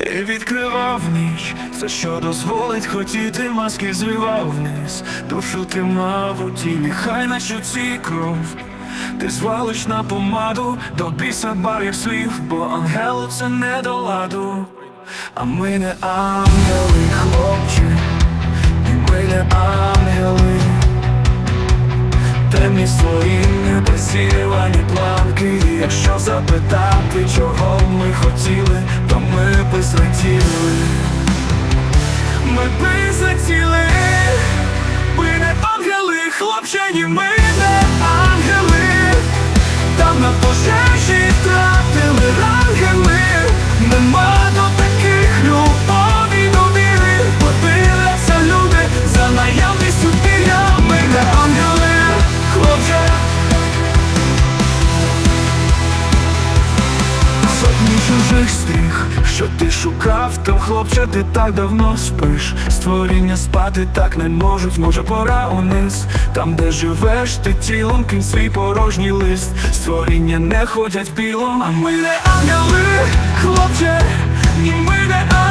І відкривав ніч, це що дозволить хотіти, маски звивав вниз, душу тримав у тілі, хай на щоці кров. Ти звалиш на помаду, до біса бар'єр слів, бо ангелу це не до ладу. А ми не ангели, хлопче, і ми не ангели. Темні свої непосілані планки Якщо запитати, чого хотіли, то ми би злетіли. Ми би злетіли, би не ангели, хлопчані ми чужих стріх, що ти шукав, там хлопче, ти так давно спиш. Створіння спати так не можуть, може пора униз. Там, де живеш, ти тілом ким свій порожній лист. Створіння не ходять білом, а ми не ангели, хлопче, і ми не ангели.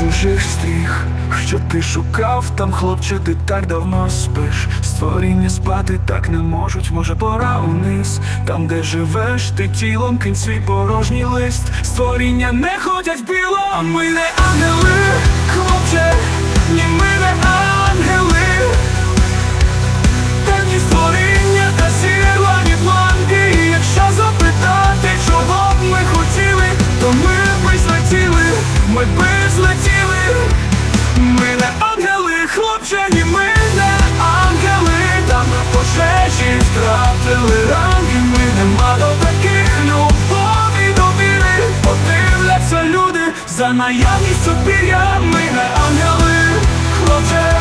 Чужих стріх, що ти шукав, там хлопче, ти так давно спиш. Створіння спати так не можуть, може пора униз. Там, де живеш, ти тілом кинь свій порожній лист. Створіння не ходять біло, а ми не ангели, хлопче, ні ми не ангели. Темні створіння та зірвані планки І Якщо запитати, чого б ми хотіли, то ми би злетіли, ми би злетіли хлопче, ні ми не ангели, там на пожежі втратили ранки, ми нема до таких любові довіри, подивляться люди за наявність пір'я, ми не ангели, хлопче.